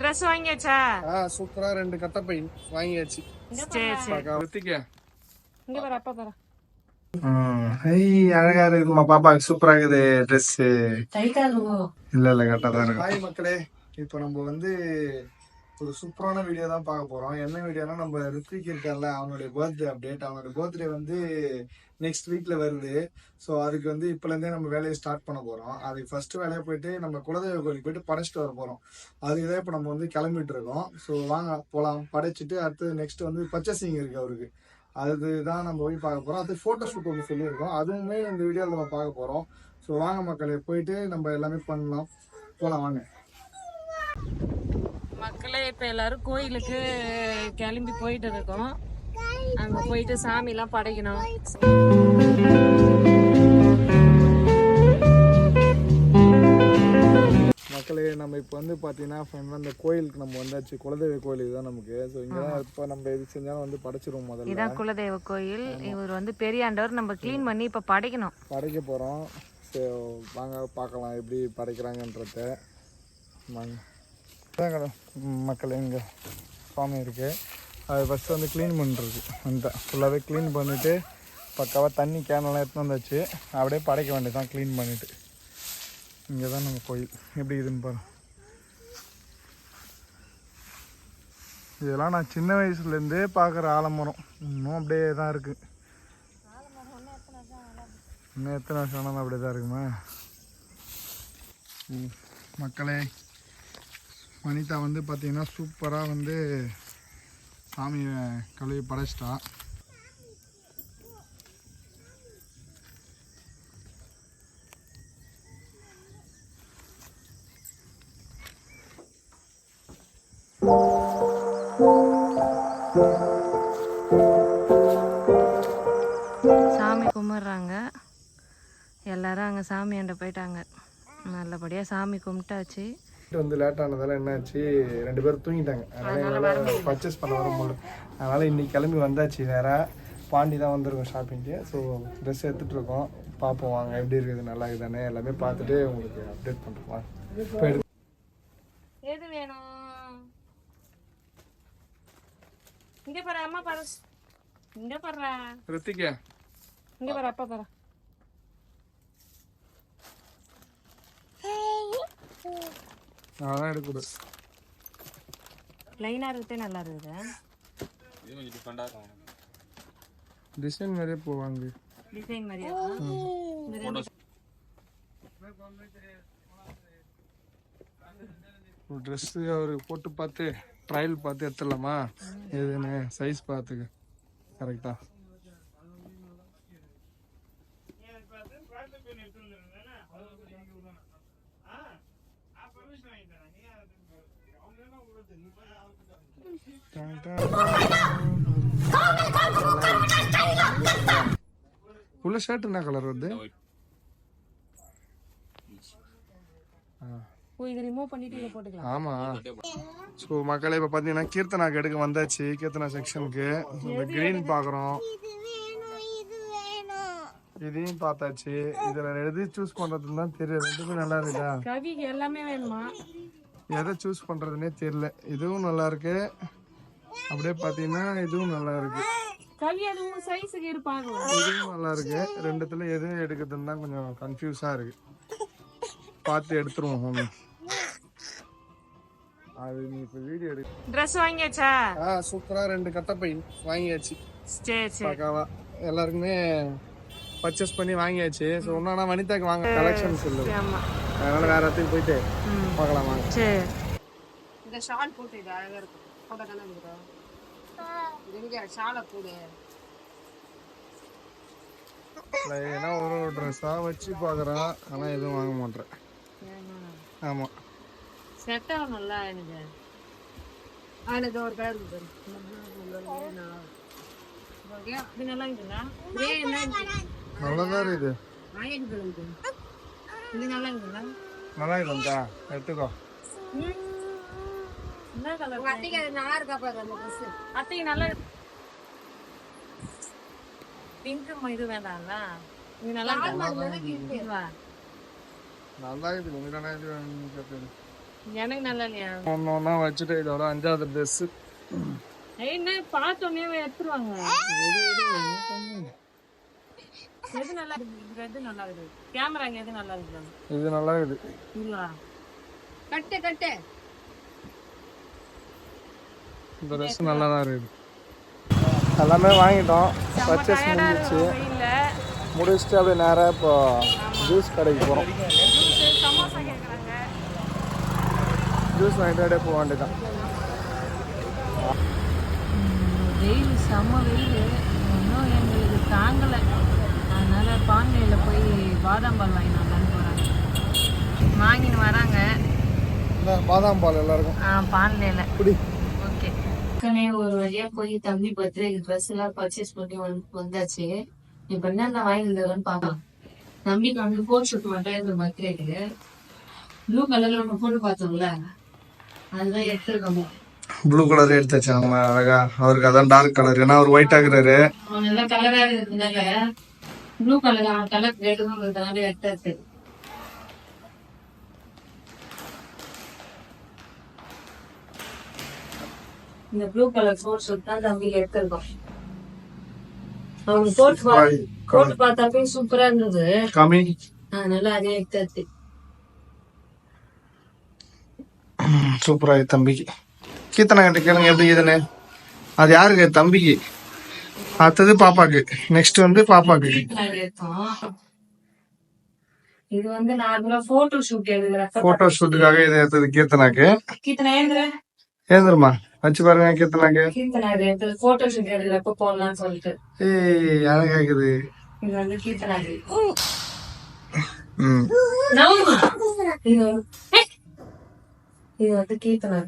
Dress வாங்கியாச்சா? ஆ சூப்பரா ரெண்டு கட்டப்பை வாங்கியாச்சு. சரி சரி. ருத்திகா. இங்க பாரு அப்பா பாரு. ஐ அழகா இருக்குமா பாப்பாக்கு சூப்பரா இருக்குது ட்ரெஸ் இல்ல இல்ல கரெக்டா தான் இருக்கு மக்களே. இப்போ நம்ம வந்து ஒரு சூப்பரான வீடியோ தான் பார்க்க போகிறோம் என்ன வீடியோனா நம்ம ரித்விக் இருக்கார்ல அவனுடைய பர்த்டே அப்டேட் அவனுடைய பர்த்டே வந்து நெக்ஸ்ட் வீக்கில் வருது. ஸோ அதுக்கு வந்து இப்போலேருந்தே நம்ம வேலையை ஸ்டார்ட் பண்ண போகிறோம் அதுக்கு ஃபஸ்ட்டு வேலையை போயிட்டு நம்ம குலதெய்வ கோயிலுக்கு போயிட்டு படைச்சிட்டு வர போகிறோம் அதுக்கு தான் இப்போ நம்ம வந்து கிளம்பிட்டு இருக்கோம். ஸோ வாங்க போகலாம் படைச்சிட்டு அடுத்து நெக்ஸ்ட் வந்து பர்ச்சேசிங் இருக்கு அவருக்கு. அதுதான் நம்ம போய் பார்க்க போகிறோம் அது ஃபோட்டோ ஷூட் ஒன்று சொல்லியிருக்கோம். அதுவுமே இந்த வீடியோவில் நம்ம பார்க்க போகிறோம் ஸோ வாங்க மக்களே போயிட்டு நம்ம எல்லாமே பண்ணலாம். போகலாம் வாங்க. மக்களே இப்ப எல்லாரும் கோயிலுக்கு கிளம்பி போயிட்டு இருக்கோம். அங்க போயிட்டு சாமி எல்லாம் படைக்கணும். மக்களே நம்ம இப்போ வந்து பார்த்தீங்கன்னா ஃப்ரெண்ட் அந்த கோயிலுக்கு நம்ம வந்தாச்சு. குலதெய்வ கோயில் இதுதான் நமக்கு. ஸோ இங்கே தான் இப்போ நம்ம எது செஞ்சாலும் வந்து படைச்சிருவோம் முதல்ல. இதான் குலதெய்வ கோயில். இவர் வந்து பெரியாண்டவர் நம்ம க்ளீன் பண்ணி இப்ப படைக்கணும். படைக்க போகிறோம் ஸோ வாங்க பார்க்கலாம் எப்படி படைக்கிறாங்கன்றத. வாங்க. மக்கள் எங்கள் சுவாமி இருக்குது அது ஃபஸ்ட்டு வந்து க்ளீன் பண்ணுறது வந்துட்டேன் ஃபுல்லாகவே க்ளீன் பண்ணிவிட்டு பக்காவாக தண்ணி கேனெல்லாம் எடுத்துன்னு வந்தாச்சு. அப்படியே படைக்க வேண்டியது தான் க்ளீன் பண்ணிவிட்டு இங்கே தான் நம்ம கோயில். எப்படி இதுன்னு பாரு. இதெல்லாம் நான் சின்ன வயசுலேருந்தே பார்க்குற ஆலமரம். இன்னும் அப்படியே தான் இருக்குது இன்னும் எத்தனை வருஷம் ஆனாலும் அப்படியே தான் இருக்குமா? ம், மக்களே வனிதா வந்து பார்த்திங்கன்னா சூப்பராக வந்து சாமியை கழுவி படைச்சிட்டா. சாமி கும்பிட்றாங்க. எல்லாரும் அங்கே சாமியாண்ட போயிட்டாங்க. நல்லபடியாக சாமி கும்பிட்டாச்சு. வந்து லேட் ஆனதால என்னாச்சு? ரெண்டு பேரும் தூங்கிட்டாங்க. அதனால எங்களால் பர்ச்சேஸ் பண்ண வர முடியல. அதனால் இன்னைக்கு கிளம்பி வந்தாச்சு நேராக பாண்டி தான் வந்திருக்கோம் ஷாப்பிங்க்கு ஸோ ட்ரெஸ் எடுத்துகிட்டு இருக்கோம். பார்ப்போம் வாங்க. எப்படி இருக்குது நல்லா இருக்குதானே? எல்லாமே பார்த்துட்டு உங்களுக்கு அப்டேட் பண்ணுறோம் இப்போ எது வேணும்? இங்க பாரு அம்மா பாரு. இங்க பாரு ரித்திகா. இங்க பாரு அப்பா பாரு. அதெல்லாம் எடுக்கக்கூடாது. லைனா இருக்கே நல்லா இருக்குது டிசைன் மாதிரியே போவாங்க. டிசைன் மாதிரியா? ஒரு ட்ரெஸ்ஸு அவருக்கு போட்டு பார்த்து ட்ரையல் பார்த்து எடுத்துடலாமா? எதுன்னு சைஸ் பார்த்துக்க. கரெக்டா உள்ள ஷர்ட் என்ன கலர் வருது? ஓ இதை ரிமூவ் பண்ணிட்டு இதை போட்டுக்கலாம். ஆமா. ஸோ மக்களே இப்போ பார்த்தீங்கன்னா கீர்த்தனாக்கு எடுக்க வந்தாச்சு கீர்த்தனா செக்ஷனுக்கு இந்த க்ரீன் பார்க்குறோம் இதையும் பார்த்தாச்சு. இதில் எது சூஸ் பண்ணுறதுன்னு தான் தெரியல. ரெண்டுமே நல்லா இருக்குதா? கவிக்கு எல்லாமே வேணுமா? எதை சூஸ் பண்ணுறதுனே தெரியல. இதுவும் நல்லா இருக்கு. அப்படியே பார்த்தீங்கன்னா இதுவும் நல்லா இருக்கு. இதுவும் நல்லா இருக்கு. ரெண்டுத்துல எது எடுக்கிறதுன்னு தான் கொஞ்சம் கன்ஃபியூஸாக இருக்கு. பார்த்து எடுத்துருவோம் ஹோமி அது நீ இப்போ வீடியோ எடு. ட்ரெஸ் வாங்கியாச்சா? ஆ சூப்பராக ரெண்டு கட்டப்பை வாங்கியாச்சு. சரி சரி. எல்லாருக்குமே பர்ச்சேஸ் பண்ணி வாங்கியாச்சு. ஸோ ஒன்றா வனிதாக்கு வாங்க. கலெக்ஷன்ஸ் இல்லை. ஆமா. அதனால வேற இடத்துக்கு போயிட்டு பார்க்கலாம் வாங்க. சரி. இந்த ஷால் போட்டு இது அழகா இருக்கும் போட்டோ தானே இருக்கிறோம் எங்க? ஷாலை போடு. ஏன்னா ஒரு ஒரு ட்ரெஸ்ஸாக வச்சு பார்க்குறான் ஆனால் எதுவும் வாங்க மாட்டேன் ஆமாம் செட் ஆகணும்ல எனக்கு எனக்கு ஒரு கலர் இருக்கு இது நல்லா இருக்குங்களா இதே என்ன? இருக்கு? நல்லா தான் இருக்குது. இருக்கு இது நல்லா இருக்குங்களா நல்லா இருக்கும்க்கா எடுத்துக்கோ என்ன கலர் அத்தைக்கு அது நல்லா இருக்கா பாரு அந்த ட்ரெஸ் அத்தைக்கு நல்லா பிங்க் இது வேண்டாம்ல இது நல்லா இருக்கா இதுவா நல்லா இருக்குது உங்களுக்கு எனக்கு நல்லா இல்லையா ஒன்று ஒன்றா வச்சுட்டு இதோட அஞ்சாவது ட்ரெஸ்ஸு என்ன பார்த்தோன்னே எடுத்துருவாங்க எது நல்லா இருக்கு எது நல்லா இருக்கு? கேமராங்க எது நல்லா இருக்கு? இது நல்லா இருக்குது இல்ல கட்டு கட்டு. இந்த ட்ரெஸ் நல்லா தான் இருக்குது எல்லாமே வாங்கிட்டோம். பர்ச்சேஸ் முடிஞ்சிச்சு. இல்ல முடிச்சுட்டு அப்படியே நேராக இப்போ ஜூஸ் கடைக்கு போகிறோம் ஜூஸ் வாங்கிட்டு அப்படியே போக வேண்டியதான் வெயில் செம்ம வெயில். இன்னும் எங்களுக்கு தாங்கலை. அதனால பாண்டையில் போய் பாதாம் பால் வாங்கிட்டு வரலான்னு போகிறாங்க வாங்கின்னு வராங்க. பாதாம் பால் எல்லாருக்கும்? ஆ பாண்டையில் குடி. ஓகே. ஒரு வழியா போய் தம்பி பர்த்டே ட்ரெஸ் எல்லாம் பர்ச்சேஸ் பண்ணி வந்து- வந்தாச்சு. இப்ப என்ன வாங்கிருந்ததுன்னு பாக்கலாம் தம்பிக்கு வந்து கோட் ஷூட் மட்டும் இந்த பர்த்டேக்கு ப்ளூ கலர்ல நம்ம போட்டு பார்த்தோம்ல. அதுதான் எடுத்துருக்கோம். ப்ளூ கலர் எடுத்தாச்சு. நம்ம அழகா. அவருக்கு அதான் டார்க் கலர் ஏன்னா அவர் ஒயிட் ஆகுறாரு. அவன் நல்லா கலரா இருந்ததுனால. ப்ளூ கலர் அவன் கலர் எடுக்கணுன்றதுனால எடுத்தாச்சு இந்த ப்ளூ கலர் கோட் ஷூட் தான் தம்பிக்கு எடுத்திருக்கோம் அவங்க பா- போட்டு பார்த்தாப்பே சூப்பரா இருந்தது. அதனால அதே எடுத்தாச்சு. சூப்பரா தம்பிக்கு. கீர்த்தனா கிட்ட கேளுங்க எப்படி இதுன்னு அது யாருக்கு? தம்பிக்கு. அடுத்தது பாப்பாக்கு. நெக்ஸ்ட் வந்து பாப்பாக்கு. இது வந்து நார்மலா போட்டோ ஷூட் போட்டோ ஷூட்டுக்காக இதை எடுத்தது கீர்த்தனாக்கு. கீர்த்தனா ஏந்திர ஏந்திரமா வச்சு பாருங்க கீர்த்தனாக்கு. கீர்த்தனா இது போட்டோ ஷூட் எடுக்கிறப்ப போடலாம்னு சொல்லிட்டு. ஏய் இருக்குது இது வந்து கீர்த்தனாக்கு ம். இது வந்து கீர்த்தனா.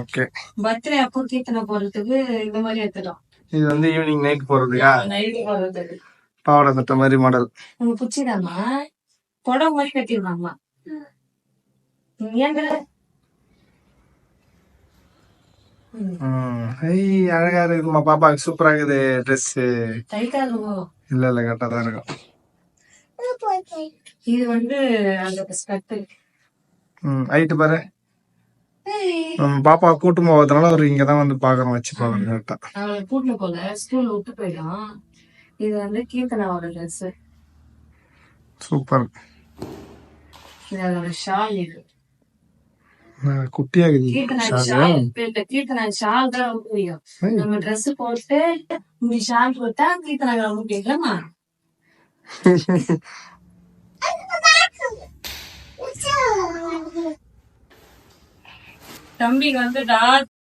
ஓகே. பர்த்டே அப்போ கீர்த்தனை போடுறதுக்கு இந்த மாதிரி எடுத்துட்டோம் இது வந்து ஈவினிங் நைட் போறதுக்கா? பாவாடை தட்ட மாதிரி மாடல் உங்க பிடிச்சிதாமா புடவை மாதிரி ஐய் அழகா இருக்குமா பாப்பாக்கு சூப்பரா இருக்குது ட்ரெஸ் இல்ல இல்ல கரெக்டா தான் இருக்கும். இது வந்து அந்த ஸ்கர்ட் ம் ஹைட்டு பாரு. பாப்பா கூட்டு போவதுனால அவர் இங்க தான் வந்து பாக்குறோம் வச்சு பாக்குறோம் கரெக்டா அவளை போல ஸ்கூல் விட்டு போயிடும் இது வந்து கீர்த்தனாவோட ட்ரெஸ் சூப்பர். இது அதோட ஷால் இது. குட்டியா இருக்குது கீர்த்தனா ஷாலு. கீர்த்தனா தான் பிடிக்கும். நம்ம ட்ரெஸ் போட்டு இப்படி ஷால் போட்டா கீர்த்தனா ரொம்ப பிடிக்கலாமா தம்பிக்கு வந்து டார்க்